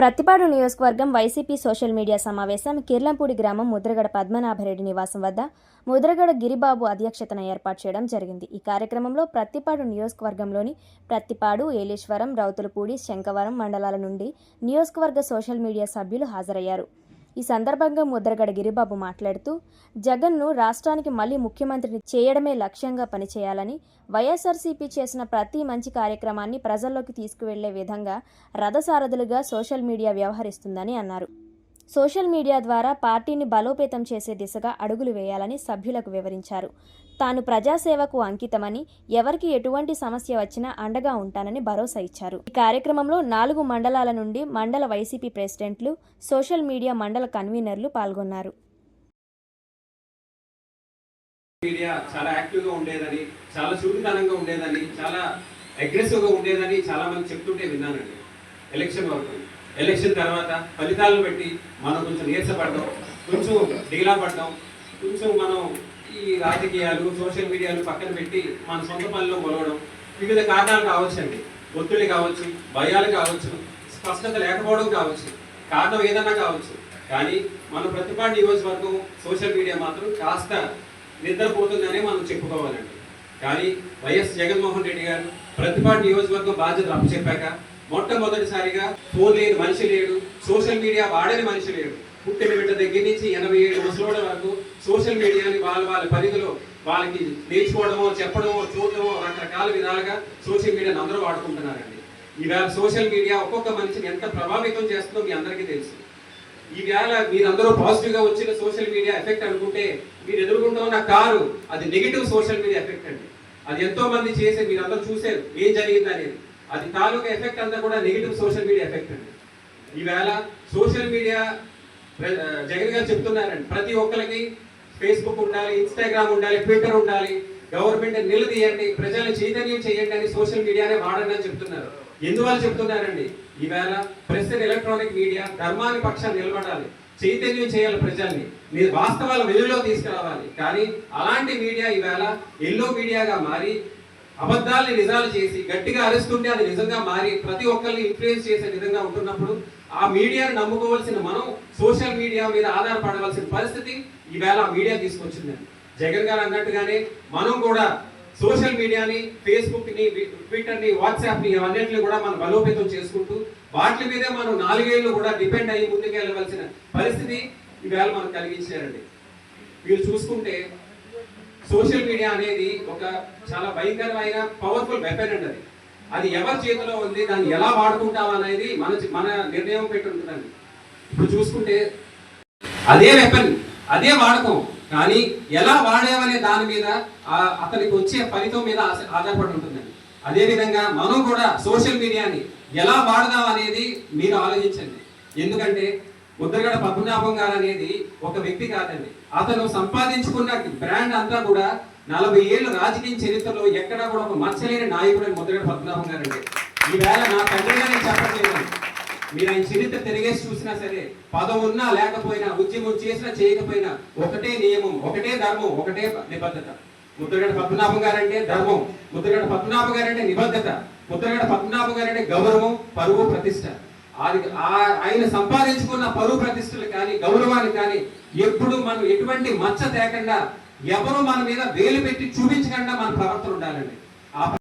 ప్రతిపాడు నియోజకవర్గం YCP social media సమావేశం కిర్లంపూడి గ్రామం ముద్రగడ పద్మనాభరెడ్డి నివాసం వద్ద ముద్రగడ గిరిబాబు అధ్యక్షతన ఏర్పాటు చేయడం జరిగింది. ఈ కార్యక్రమంలో ప్రత్తిపాడు నియోజకవర్గంలోని ప్రత్తిపాడు ఏలేశ్వరం రౌతులపూడి శంకవరం మండలాల నుండి నియోజకవర్గ సోషల్ మీడియా సభ్యులు హాజరయ్యారు. ఈ సందర్భంగా ముద్రగడ గిరిబాబు మాట్లాడుతూ జగన్ను రాష్ట్రానికి మళ్ళీ ముఖ్యమంత్రిని చేయడమే లక్ష్యంగా పనిచేయాలని వైఎస్ఆర్సీపీ చేసిన ప్రతి మంచి కార్యక్రమాన్ని ప్రజల్లోకి తీసుకువెళ్ళే విధంగా రథసారథులుగా సోషల్ మీడియా వ్యవహరిస్తుందని అన్నారు. సోషల్ మీడియా ద్వారా పార్టీని బలోపేతం చేసే దిశగా అడుగులు వేయాలని సభ్యులకు వివరించారు. తాను ప్రజాసేవకు అంకితమని ఎవరికి ఎటువంటి సమస్య వచ్చినా అండగా ఉంటానని భరోసా ఇచ్చారు. ఈ కార్యక్రమంలో నాలుగు మండలాల నుండి మండల వైసీపీ ప్రెసిడెంట్లు సోషల్ మీడియా మండల కన్వీనర్లు పాల్గొన్నారు. మీడియా చాలా యాక్టివ్గా ఉండేదని చాలా చురుకుతనంగా ఉండేదని చాలా అగ్రెసివ్గా ఉండేదని చాలా మంది చెప్తుంటే విన్నానండి. ఎలక్షన్ వరకు. ఎలక్షన్ తర్వాత ఫలితాలను పెట్టి మనం కొంచెం నీరసపడడం కొంచెం డీలా పడడం కొంచెం మనం ఈ రాజకీయాలు సోషల్ మీడియాలు పక్కన పెట్టి మన సొంత పనిలో మొలవడం వివిధ కారణాలు కావచ్చండి ఒత్తిడి కావచ్చు భయాలు కావచ్చు స్పష్టత లేకపోవడం కావచ్చు కారణం ఏదైనా కావచ్చు. కానీ మన ప్రతిపాడు నియోజకవర్గం సోషల్ మీడియా మాత్రం కాస్త నిద్రపోతుందనే మనం చెప్పుకోవాలండి. కానీ వైఎస్ జగన్మోహన్ రెడ్డి గారు ప్రతిపాడు నియోజకవర్గం బాధ్యతలు అప్పచెప్పాక మొట్టమొదటిసారిగా ఫోన్ లేని మనిషి లేడు సోషల్ మీడియా వాడని మనిషి లేడు. పుట్టిన బిడ్డ దగ్గర నుంచి ఎనభై ఏడు ముసలోడ వరకు సోషల్ మీడియాని వాళ్ళ వాళ్ళ పరిధిలో వాళ్ళకి నేర్చుకోవడమో చెప్పడమో చూడడమో రకరకాల విధాలుగా సోషల్ మీడియాని అందరూ వాడుకుంటున్నారండి. ఈవేళ సోషల్ మీడియా ఒక్కొక్క మనిషిని ఎంత ప్రభావితం చేస్తుందో మీ అందరికీ తెలుసు. ఈవేళ మీరందరూ పాజిటివ్గా వచ్చిన సోషల్ మీడియా ఎఫెక్ట్ అనుకుంటే మీరు ఎదుర్కొంటూ ఉన్న కారు అది నెగిటివ్ సోషల్ మీడియా ఎఫెక్ట్ అండి. అది ఎంతో మంది చేసే మీరందరూ చూసారు ఏం జరిగింది అనేది అది తాలూకా ఎఫెక్ట్ అంతా కూడా నెగిటివ్ సోషల్ మీడియా ఎఫెక్ట్ అండి. ఈవేళ సోషల్ మీడియా జగన్ గారు చెప్తున్నారండి ప్రతి ఒక్కరికి ఫేస్బుక్ ఉండాలి ఇన్స్టాగ్రామ్ ఉండాలి ట్విట్టర్ ఉండాలి గవర్నమెంట్ నిలదీయండి ప్రజలు చైతన్యం చేయండి అని సోషల్ మీడియానే వాడండి అని చెప్తున్నారు. ఎందువల్ల చెప్తున్నారండి? ఈవేళ ప్రెస్ అండ్ ఎలక్ట్రానిక్ మీడియా ధర్మాన్ని పక్షాన్ని నిలబడాలి చైతన్యం చేయాలి ప్రజల్ని. మీరు వాస్తవాల వెలుగులో తీసుకురావాలి. కానీ అలాంటి మీడియా ఈవేళ ఎల్లో మీడియాగా మారి అబద్ధాలని నిజాలు చేసి గట్టిగా అరుస్తుంటే అది నిజంగా మారి ప్రతి ఒక్కరిని ఇన్ఫ్లుయెన్స్ చేసే విధంగా ఉంటున్నప్పుడు ఆ మీడియాను నమ్ముకోవాల్సిన మనం సోషల్ మీడియా మీద ఆధారపడవలసిన పరిస్థితి ఈవేళ ఆ మీడియా తీసుకొచ్చిందండి జగన్ గారు అన్నట్టుగానే మనం కూడా సోషల్ మీడియాని ఫేస్బుక్ని ట్విట్టర్ని వాట్సాప్ని ని కూడా మనం బలోపేతం చేసుకుంటూ వాటి మీదే మనం నాలుగేళ్ళు కూడా డిపెండ్ అయ్యి ముందుకు వెళ్ళవలసిన పరిస్థితి ఈవేళ మనం కలిగించారండి. మీరు చూసుకుంటే సోషల్ మీడియా అనేది ఒక చాలా భయంకరమైన పవర్ఫుల్ వెపన్ అండి అది. అది ఎవరి చేతిలో ఉంది దాన్ని ఎలా వాడుకుంటాం అనేది మన మన నిర్ణయం పెట్టి ఉంటుందండి ఇప్పుడు చూసుకుంటే అదే వెపన్ అదే వాడకం కానీ ఎలా వాడామనే దాని మీద అతనికి వచ్చే ఫలితం మీద ఆశ- ఆధారపడి ఉంటుందండి అదే విధంగా మనం కూడా సోషల్ మీడియాని ఎలా వాడదాం అనేది మీరు ఆలోచించండి. ఎందుకంటే ముద్రగడ పద్మనాభం గారు అనేది ఒక వ్యక్తి కాదండి. అతను సంపాదించుకున్న బ్రాండ్ అంతా కూడా నలభై ఏళ్ళు రాజకీయ చరిత్రలో ఎక్కడా కూడా ఒక మచ్చలేని నాయకుడు ముద్రగడ పద్మనాభం గారు అండి ఈవేళ నా తండ్రిగా నేను చెప్పట్లేదు. మీరు ఆయన చరిత్ర తిరిగేసి చూసినా సరే పదం ఉన్నా లేకపోయినా ఉద్యమం చేసినా చేయకపోయినా ఒకటే నియమం ఒకటే ధర్మం ఒకటే నిబద్ధత. ముద్రగడ పద్మనాభం గారంటే ధర్మం ముద్రగడ పద్మనాభం గారంటే నిబద్ధత ముద్రగడ పద్మనాభం గారంటే గౌరవం పరువు ప్రతిష్ట. అది ఆ- ఆయన సంపాదించుకున్న పరువు ప్రతిష్టలు కానీ గౌరవాన్ని కానీ ఎప్పుడు మనం ఎటువంటి మచ్చ తేకుండా ఎవరు మన మీద వేలు పెట్టి చూపించకుండా మన ప్రవర్తన ఉండాలండి.